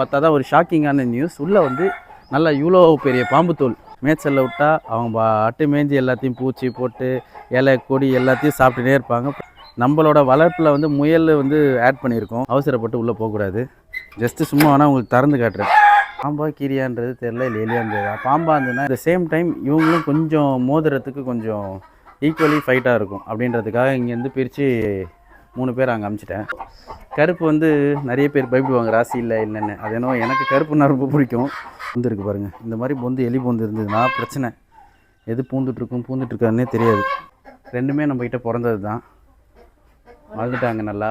பார்த்தா தான் ஒரு ஷாக்கிங்கான நியூஸ் உள்ளே வந்து நல்லா இவ்வளோ பெரிய பாம்பு மேய்ச்சலில் விட்டால் அவங்க அட்டு மேய்ஞ்சி எல்லாத்தையும் பூச்சி போட்டு இலை கொடி எல்லாத்தையும் சாப்பிட்டுட்டே இருப்பாங்க. நம்மளோட வளர்ப்பில் வந்து முயல் வந்து ஆட் பண்ணியிருக்கோம். அவசரப்பட்டு உள்ளே போகக்கூடாது. ஜஸ்ட்டு சும்மா வேணால் உங்களுக்கு திறந்து காட்டுறேன். பாம்பா கீரியான்றது தெரில இல்லை எலியான்றது பாம்பா இருந்ததுன்னா இந்த சேம் டைம் இவங்களும் கொஞ்சம் மோதுறதுக்கு கொஞ்சம் ஈக்குவலி ஃபைட்டாக இருக்கும். அப்படின்றதுக்காக இங்கேருந்து பிரித்து மூணு பேர் அங்கே அமுச்சிட்டேன். கருப்பு வந்து நிறைய பேர் பயப்படுவாங்க ராசி இல்லை இல்லைன்னு. அது என்னவோ எனக்கு கருப்புன்னா ரொம்ப பிடிக்கும். பொந்து பாருங்கள் இந்த மாதிரி பொந்து எலி பொந்து இருந்ததுன்னா பிரச்சனை. எது பூந்துட்ருக்கும் பூந்துட்ருக்காருன்னே தெரியாது. ரெண்டுமே நம்மக்கிட்ட பிறந்தது தான் வாழ்ந்துட்டாங்க நல்லா.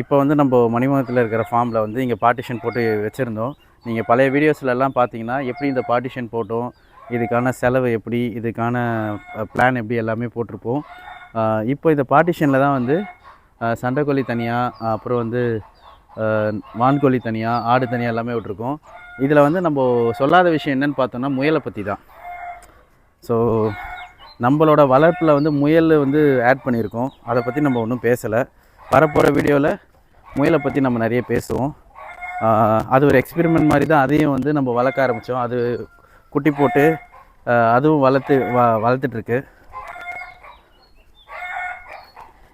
இப்போ வந்து நம்ம மணிமகத்தில் இருக்கிற ஃபார்மில் வந்து இங்கே பார்ட்டிஷன் போட்டு வச்சுருந்தோம். நீங்கள் பழைய வீடியோஸ்லலாம் பார்த்தீங்கன்னா எப்படி இந்த பார்ட்டிஷன் போட்டோம் இதுக்கான செலவு எப்படி இதுக்கான பிளான் எப்படி எல்லாமே போட்டிருப்போம். இப்போ இந்த பார்ட்டிஷனில் தான் வந்து சண்டைக்கோழி தனியாக அப்புறம் வந்து வான்கோழி தனியாக ஆடு தனியாக எல்லாமே விட்டுருக்கோம். இதில் வந்து நம்ம சொல்லாத விஷயம் என்னன்னு பார்த்தோம்னா முயலை பற்றி தான். ஸோ நம்மளோட வளர்ப்பில் வந்து முயல் வந்து ஆட் பண்ணியிருக்கோம். அதை பற்றி நம்ம ஒன்றும் பேசலை. வரப்போகிற வீடியோவில் முயலை பற்றி நம்ம நிறைய பேசுவோம். அது ஒரு எக்ஸ்பெரிமெண்ட் மாதிரி தான் அதையும் வந்து நம்ம வளர்க்க ஆரம்பித்தோம் அது குட்டி போட்டு அதுவும் வளர்த்து வ வளர்த்துட்ருக்கு.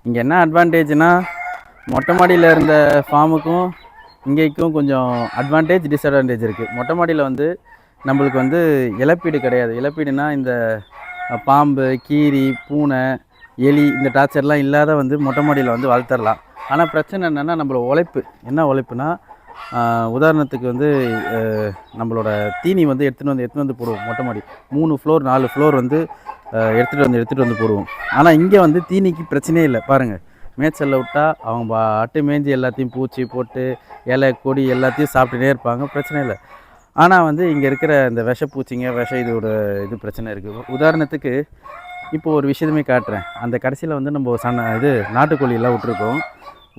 இங்கே என்ன அட்வான்டேஜ்னால் மொட்டை மாடியில் இருந்த ஃபார்முக்கும் இங்கேக்கும் கொஞ்சம் அட்வான்டேஜ் டிஸ்அட்வான்டேஜ் இருக்குது மொட்டை மாடியில் வந்து நம்மளுக்கு வந்து இழப்பீடு கிடையாது. இழப்பீடுனா இந்த பாம்பு கீரி பூனை எலி இந்த டார்ச்சர்லாம் இல்லாத வந்து மொட்டை மாடியில் வந்து வளர்த்துடலாம். ஆனால் பிரச்சனை என்னென்னா நம்மளோட உழைப்பு. என்ன உழைப்புனா உதாரணத்துக்கு வந்து நம்மளோட தீனி வந்து எடுத்துகிட்டு வந்து எடுத்துகிட்டு வந்து போடுவோம் மொட்டை மாடி. மூணு ஃப்ளோர் நாலு ஃப்ளோர் வந்து எடுத்துகிட்டு வந்து எடுத்துகிட்டு வந்து போடுவோம். ஆனால் இங்கே வந்து தீனிக்கு பிரச்சனையே இல்லை. பாருங்கள் மேய்ச்சலில் விட்டால் அவங்க பாட்டு மேய்ஞ்சி எல்லாத்தையும் பூச்சி போட்டு இலை கொடி எல்லாத்தையும் சாப்பிட்டுட்டே இருப்பாங்க. பிரச்சனை இல்லை. ஆனால் வந்து இங்கே இருக்கிற இந்த விஷப்பூச்சிங்க விஷ இதோட இது பிரச்சனை இருக்குது உதாரணத்துக்கு இப்போ ஒரு விஷயமே காட்டுறேன். அந்த கடைசியில் வந்து நம்ம சன இது நாட்டுக்கோழியெல்லாம் விட்டுருக்கோம்.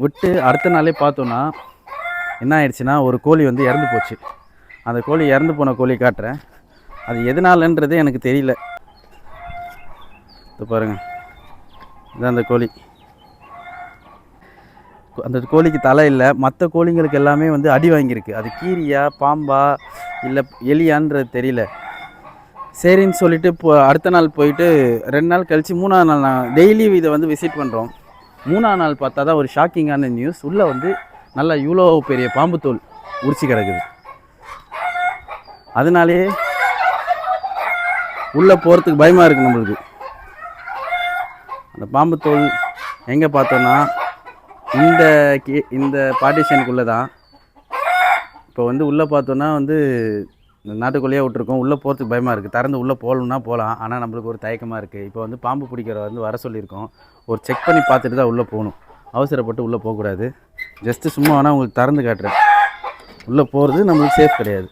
விட்டு அடுத்த நாளே பார்த்தோன்னா என்ன ஆயிடுச்சுன்னா ஒரு கோழி வந்து இறந்து போச்சு. அந்த கோழி இறந்து போன கோழி காட்டுறேன். அது எதனாலன்றது எனக்கு தெரியல. இது பாருங்கள் இதான் அந்த கோழி. அந்த கோழிக்கு தலை இல்லை. மற்ற கோழிங்களுக்கு எல்லாமே வந்து அடி வாங்கியிருக்கு. அது கீரியா பாம்பா இல்லை எலியான்றது தெரியல. சரின்னு சொல்லிட்டு இப்போ அடுத்த நாள் போயிட்டு ரெண்டு நாள் கழித்து மூணாவது நாள் நான் டெய்லி இதை வந்து விசிட் பண்ணுறோம் மூணாவது நாள் பார்த்தா தான் ஒரு ஷாக்கிங்கான நியூஸ். உள்ளே வந்து நல்லா இவ்வளோ பெரிய பாம்பு தோல் உரிச்சு கிடக்குது. அதனாலே உள்ளே போகிறதுக்கு பயமாக இருக்குது நம்மளுக்கு. அந்த பாம்பு தோல் எங்கே பார்த்தோன்னா இந்த கே இந்த பார்ட்டிஷனுக்குள்ளே தான். இப்போ வந்து உள்ளே பார்த்தோன்னா வந்து இந்த நாட்டுக்குள்ளேயே விட்ருக்கோம் உள்ளே போகிறதுக்கு பயமாக இருக்குது திறந்து உள்ளே போகணுன்னா போகலாம். ஆனால் நம்மளுக்கு ஒரு தயக்கமாக இருக்குது இப்போ வந்து பாம்பு பிடிக்கிற வந்து வர சொல்லியிருக்கோம். ஒரு செக் பண்ணி பார்த்துட்டு தான் உள்ளே போகணும். அவசரப்பட்டு உள்ளே போகக்கூடாது. ஜஸ்ட்டு சும்மா வேணால் உங்களுக்கு திறந்து காட்டுறேன். உள்ளே போகிறது நம்மளுக்கு சேஃப் கிடையாது.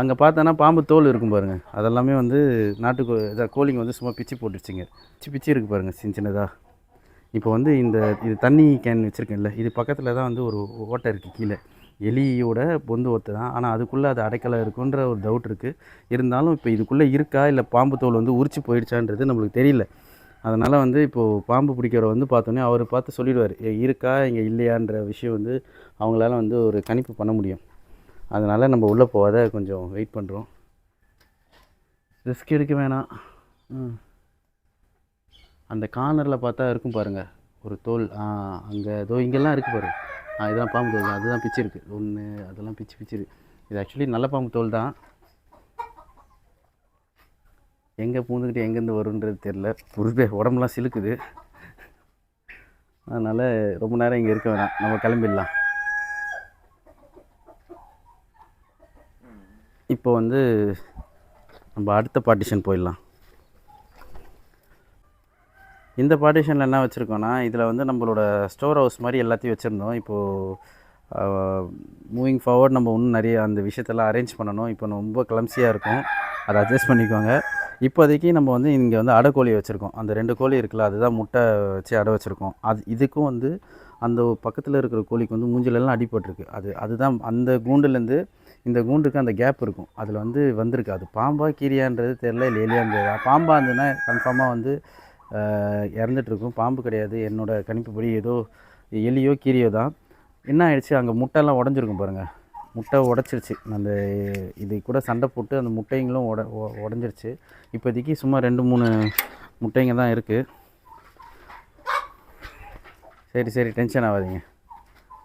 அங்கே பார்த்தோன்னா பாம்பு தோல் இருக்கும் பாருங்கள் அதெல்லாமே வந்து நாட்டுக்கோ இதாக கோழிங்க வந்து சும்மா பிச்சு போட்டுருச்சுங்க. பிச்சு பிச்சு இருக்குது பாருங்கள் சின்ன சின்னதாக இப்போ வந்து இந்த இது தண்ணி கேன் வச்சுருக்கேன்ல இது பக்கத்தில் தான் வந்து ஒரு ஓட்டை இருக்குது கீழே. எலியோட பொந்து ஒத்து தான். ஆனால் அதுக்குள்ளே அது அடைக்கலை இருக்குன்ற ஒரு டவுட் இருக்குது இருந்தாலும் இப்போ இதுக்குள்ளே இருக்கா? இல்லை பாம்பு தோல் வந்து உரிச்சு போயிடுச்சான்றது நம்மளுக்கு தெரியல. அதனால் வந்து இப்போது பாம்பு பிடிக்கிறவர் வந்து பார்த்தோன்னே அவர் பார்த்து சொல்லிடுவார். இருக்கா? இங்கே இல்லையான்ற விஷயம் வந்து அவங்களால வந்து ஒரு கணிப்பு பண்ண முடியும். அதனால் நம்ம உள்ளே போகாத கொஞ்சம் வெயிட் பண்ணுறோம் ரிஸ்க் எடுக்க வேணாம். அந்த கார்னரில் பார்த்தா இருக்கும் பாருங்கள் ஒரு தோல். அங்கே ஏதோ இங்கெல்லாம் இருக்குது பாரு. ஆ இதுதான் பாம்பு தோல் தான். அதுதான் பிச்சு இருக்குது ஒன்று அதெல்லாம் பிச்சு பிச்சு இருக்குது இது ஆக்சுவலி நல்ல பாம்பு தோல் தான். எங்கே பூந்துக்கிட்டு எங்கேருந்து வருன்றது தெரில புரிபே உடம்புலாம் சிலுக்குது. அதனால் ரொம்ப நேரம் இங்கே இருக்க வேணாம். நம்ம கிளம்பிடலாம். இப்போ வந்து நம்ம அடுத்த பார்ட்டிஷன் போயிடலாம். இந்த பார்ட்டிஷனில் என்ன வச்சுருக்கோன்னா இதில் வந்து நம்மளோட ஸ்டோர் ஹவுஸ் மாதிரி எல்லாத்தையும் வச்சுருந்தோம். இப்போது மூவிங் ஃபார்வர்ட் நம்ம இன்னும் நிறைய அந்த விஷயத்தெல்லாம் அரேஞ்ச் பண்ணணும். இப்போ ரொம்ப கிளம்சியாக இருக்கும். அதை அட்ஜஸ்ட் பண்ணிக்கோங்க. இப்போதைக்கு நம்ம வந்து இங்கே வந்து அடை கோழி வச்சுருக்கோம். அந்த ரெண்டு கோழி இருக்குல்ல அதுதான் முட்டை வச்சு அடை வச்சுருக்கோம். அது இதுக்கும் வந்து அந்த பக்கத்தில் இருக்கிற கோழிக்கு வந்து மூஞ்சிலெல்லாம் அடிபட்டிருக்கு. அது அதுதான் அந்த கூண்டுலேருந்து இந்த கூண்டுக்கு அந்த கேப் இருக்கும். அதில் வந்து வந்திருக்கு. அது பாம்பா கீரியான்றது தெரில இல்லை எலியான்றது பாம்பாக இருந்ததுன்னா கன்ஃபார்மாக வந்து இறந்துட்டுருக்கும் பாம்பு கிடையாது. என்னோடய கணிப்புப்படி ஏதோ எலியோ கீரியோ தான். என்ன ஆயிடுச்சு? அங்கே முட்டைலாம் உடஞ்சிருக்கும் பாருங்கள் முட்டை உடச்சிருச்சு. அந்த இது கூட சண்டை போட்டு அந்த முட்டைங்களும் உட உடஞ்சிருச்சு. இப்போதைக்கு சும்மா ரெண்டு மூணு முட்டைங்க தான் இருக்குது சரி சரி டென்ஷன் ஆகாதீங்க.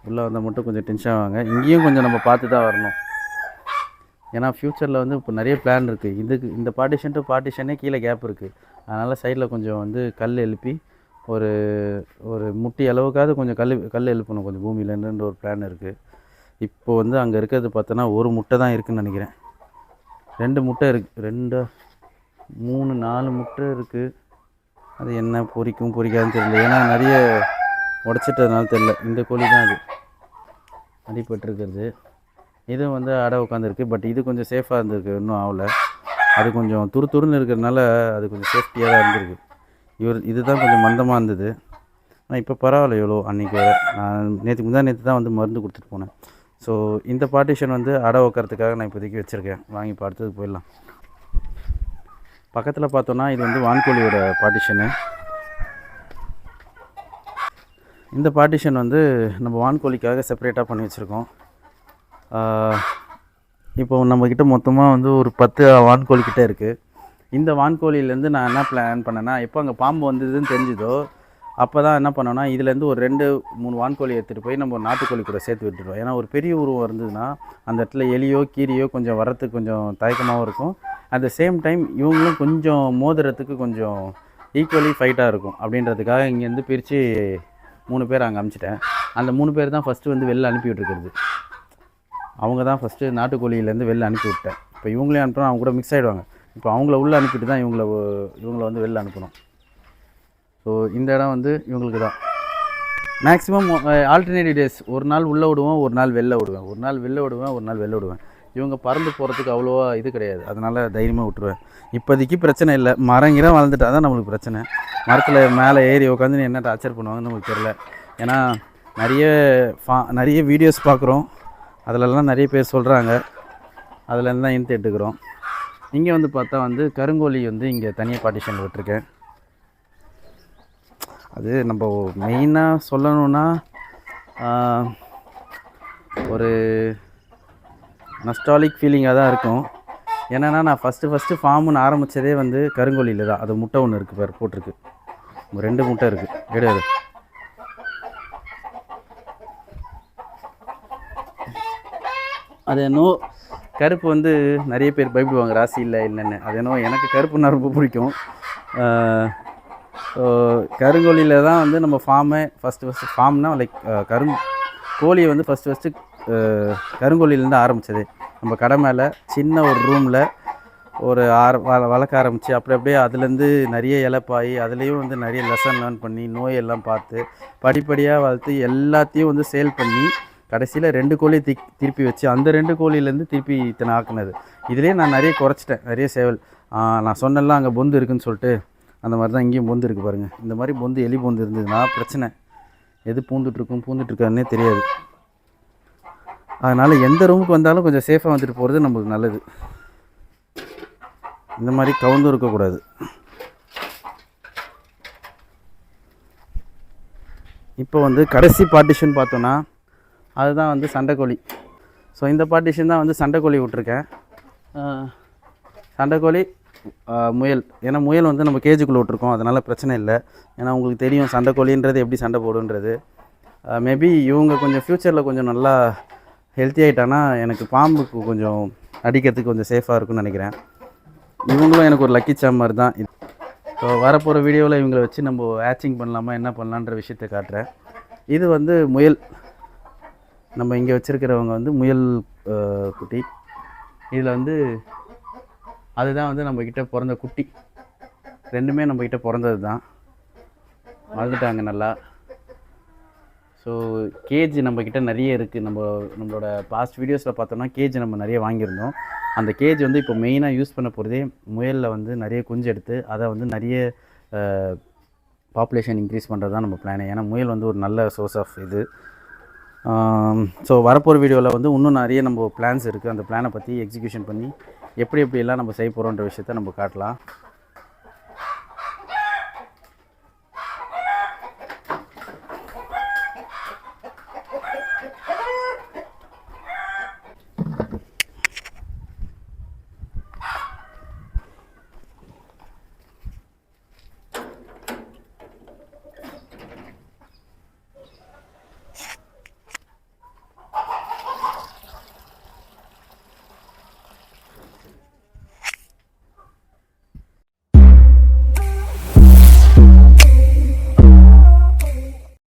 உள்ளே வந்தால் மட்டும் கொஞ்சம் டென்ஷன் ஆவாங்க. இங்கேயும் கொஞ்சம் நம்ம பார்த்து தான் வரணும். ஏன்னா ஃப்யூச்சரில் வந்து இப்போ நிறைய பிளான் இருக்குது இதுக்கு இந்த பார்ட்டிஷன் டு பார்ட்டிஷனே கீழே கேப் இருக்குது அதனால் சைடில் கொஞ்சம் வந்து கல் எழுப்பி ஒரு ஒரு முட்டி அளவுக்காவது கொஞ்சம் கல் கல் எழுப்பணும் கொஞ்சம். பூமியிலேருந்துன்ற ஒரு பிளான் இருக்குது இப்போ வந்து அங்கே இருக்கிறது பார்த்தோன்னா ஒரு முட்டை தான் இருக்குதுன்னு நினைக்கிறேன். ரெண்டு முட்டை இருக்குது ரெண்டு மூணு நாலு முட்டை இருக்குது அது என்ன பொரிக்கும் பொறிக்காதுன்னு தெரியல. ஏன்னா நிறைய உடச்சிட்டதுனால தெரில இந்த கோழி தான் அது. அடிபட்டுருக்கிறது. இதுவும் வந்து அடை உட்காந்துருக்கு பட் இது கொஞ்சம் சேஃபாக இருந்திருக்கு. இன்னும் ஆகல. அது கொஞ்சம் துரு துருன்னு இருக்கிறதுனால அது கொஞ்சம் சேஃப்டியாக தான் இருந்திருக்கு. இவர் இதுதான் கொஞ்சம் மந்தமாக இருந்தது. ஆனால் இப்போ பரவாயில்ல. எவ்வளோ அன்றைக்கி நான் நேற்று முந்தா நேற்று தான் வந்து மருந்து கொடுத்துட்டு போனேன். ஸோ இந்த பார்ட்டிஷன் வந்து அடை உட்கறதுக்காக நான் இப்போதைக்கு வச்சுருக்கேன். வாங்கி இப்போ அடுத்தது போயிடலாம். பக்கத்தில் பார்த்தோன்னா இது வந்து வான்கோழியோட பார்ட்டிஷனு இந்த பார்ட்டிஷன் வந்து நம்ம வான்கோழிக்காக செப்பரேட்டாக பண்ணி வச்சுருக்கோம். இப்போ நம்மக்கிட்ட மொத்தமாக வந்து ஒரு பத்து வான்கோழி இருக்குது இந்த வான்கோழியிலேருந்து நான் என்ன பிளான் பண்ணேன்னா எப்போ அங்கே பாம்பு வந்ததுன்னு தெரிஞ்சுதோ அப்போ தான் என்ன பண்ணோன்னா இதுலேருந்து ஒரு ரெண்டு மூணு வான்கோழி எடுத்துகிட்டு போய் நம்ம நாட்டுக்கோழி கூட சேர்த்து விட்டுருவோம். ஏன்னா ஒரு பெரிய உருவம் இருந்ததுன்னா அந்த இடத்துல எலியோ கீரியோ கொஞ்சம் வரத்துக்கு கொஞ்சம் தயக்கமாகவும் இருக்கும். அட் த சேம் டைம் இவங்களும் கொஞ்சம் மோதுறதுக்கு கொஞ்சம் ஈக்குவலி ஃபைட்டாக இருக்கும். அப்படின்றதுக்காக இங்கேருந்து பிரித்து மூணு பேர் அங்கே அமுச்சிட்டேன். அந்த மூணு பேர் தான் ஃபஸ்ட்டு வந்து வெளில அனுப்பி விட்டுருக்கிறது. அவங்க தான் ஃபஸ்ட்டு நாட்டுக்கோழியிலேருந்து வெளில அனுப்பி விட்டேன். இப்போ இவங்களையும் அனுப்பினா அவங்க கூட மிக்ஸ் ஆகிடுவாங்க இப்போ அவங்கள உள்ளே அனுப்பிட்டு தான் இவங்கள இவங்கள வந்து வெளில அனுப்பணும். ஸோ இந்த இடம் வந்து இவங்களுக்கு தான் மேக்ஸிமம் ஆல்டர்னேட்டிவ் டேஸ் ஒரு நாள் உள்ளே விடுவேன் ஒரு நாள் வெளில விடுவேன். ஒரு நாள் வெளில விடுவேன் ஒரு நாள் வெளில விடுவேன். இவங்க பறந்து போகிறதுக்கு அவ்வளோவா இது கிடையாது. அதனால் தைரியமாக விட்டுருவேன். இப்போதைக்கு பிரச்சனை இல்லை. மரங்கிறம் வளர்ந்துட்டா தான் நம்மளுக்கு பிரச்சனை. மரத்தில் மேலே ஏறி உட்காந்து என்ன டார்ச்சர் பண்ணுவாங்கன்னு நமக்கு தெரில ஏன்னா நிறைய ஃபா நிறைய வீடியோஸ் பார்க்குறோம். அதிலெல்லாம் நிறைய பேர் சொல்கிறாங்க அதுலேருந்து தான் இன்த்து எடுத்துக்கிறோம். இங்கே வந்து பார்த்தா வந்து கருங்கோழி வந்து இங்கே தனியாக பார்ட்டிஷன் விட்டுருக்கேன். அது நம்ம மெயினாக சொல்லணும்னா ஒரு நஸ்டாலிக் ஃபீலிங்காக தான் இருக்கும். என்னென்னா நான் ஃபஸ்ட்டு ஃபஸ்ட்டு ஃபார்ம்னு ஆரம்பித்ததே வந்து கருங்கோழியில் தான். அது முட்டை ஒன்று இருக்குது பாரு போட்டிருக்கு. ரெண்டு முட்டை இருக்குது கிடையாது அது என்னோ கருப்பு வந்து நிறைய பேர் பயப்படுவாங்க ராசி இல்லை இல்லைன்னு. அது என்னோ எனக்கு கருப்புன்னா ரொம்ப பிடிக்கும். ஸோ கருங்கோழியில் தான் வந்து நம்ம ஃபார்மே ஃபஸ்ட்டு ஃபஸ்ட்டு ஃபார்ம்னா லைக் கரு கோழியை வந்து ஃபஸ்ட்டு ஃபஸ்ட்டு கருங்கோழிலேருந்து ஆரம்பித்தது நம்ம கடை மேலே சின்ன ஒரு ரூமில் ஒரு ஆர வள வளர்க்க ஆரம்பித்து அப்படி அப்படியே அதுலேருந்து நிறைய இழப்பாகி அதுலேயும் வந்து நிறைய லெசன் லேர்ன் பண்ணி நோயெல்லாம் பார்த்து படிப்படியாக வளர்த்து எல்லாத்தையும் வந்து சேல் பண்ணி கடைசியில் ரெண்டு கோழியை தி திருப்பி வச்சு அந்த ரெண்டு கோழியிலேருந்து திருப்பி இத்தனை ஆக்குனது. இதுலேயே நான் நிறைய குறைச்சிட்டேன் நிறைய சேவல். நான் சொன்னெல்லாம் அங்கே பொந்து இருக்குன்னு சொல்லிட்டு. அந்த மாதிரி தான் இங்கேயும் பொந்து இருக்குது பாருங்கள் இந்த மாதிரி பொந்து எலி பொந்து இருந்ததுன்னா பிரச்சனை. எது பூந்துட்ருக்கும் பூந்துட்ருக்காருன்னே தெரியாது. அதனால் எந்த ரூமுக்கு வந்தாலும் கொஞ்சம் சேஃபாக வந்துட்டு போகிறது நமக்கு நல்லது. இந்த மாதிரி கவுந்தும் இருக்கக்கூடாது. இப்போ வந்து கடைசி பார்ட்டிஷன் பார்த்தோன்னா அதுதான் வந்து சண்டைக்கோழி ஸோ இந்த பார்ட்டிஷன் தான் வந்து சண்டைக்கோழி விட்ருக்கேன் சண்டைக்கோழி முயல். ஏன்னா முயல் வந்து நம்ம கேஜுக்குள்ளே விட்ருக்கோம் அதனால் பிரச்சனை இல்லை. ஏன்னா உங்களுக்கு தெரியும் சண்டைக்கோழின்றது எப்படி சண்டை போடுன்றது. மேபி இவங்க கொஞ்சம் ஃப்யூச்சரில் கொஞ்சம் நல்லா ஹெல்த்தி ஆகிட்டானா எனக்கு பாம்புக்கு கொஞ்சம் அடிக்கிறதுக்கு கொஞ்சம் சேஃபாக இருக்கும்னு நினைக்கிறேன். இவங்களும் எனக்கு ஒரு லக்கி சாம் மாதிரி தான். ஸோ வரப்போகிற வீடியோவில் இவங்களை வச்சு நம்ம ஆச்சிங் பண்ணலாமா என்ன பண்ணலான்ற விஷயத்தை காட்டுறேன். இது வந்து முயல். நம்ம இங்கே வச்சுருக்கிறவங்க வந்து முயல் குட்டி. இதில் வந்து அதுதான் வந்து நம்மக்கிட்ட பிறந்த குட்டி. ரெண்டுமே நம்மக்கிட்ட பிறந்தது தான் வளர்ந்துட்டாங்க நல்லா. ஸோ கேஜ் நம்மக்கிட்ட நிறைய இருக்குது நம்ம நம்மளோட பாஸ்ட் வீடியோஸில் பார்த்தோம்னா கேஜ் நம்ம நிறைய வாங்கியிருந்தோம். அந்த கேஜ் வந்து இப்போ மெயினாக யூஸ் பண்ண போகிறதே முயலில் வந்து நிறைய குஞ்சு எடுத்து அதை வந்து நிறைய பாப்புலேஷன் இன்க்ரீஸ் பண்ணுறது தான் நம்ம பிளான் ஏன்னா முயல் வந்து ஒரு நல்ல சோர்ஸ் ஆஃப் இது. ஸோ வரப்போகிற வீடியோவில் வந்து இன்னும் நிறைய நம்ம பிளான்ஸ் இருக்குது அந்த பிளானை பற்றி எக்ஸிக்யூஷன் பண்ணி எப்படி எப்படியெல்லாம் நம்ம செய்ய போகிறோன்ற விஷயத்த நம்ம காட்டலாம்.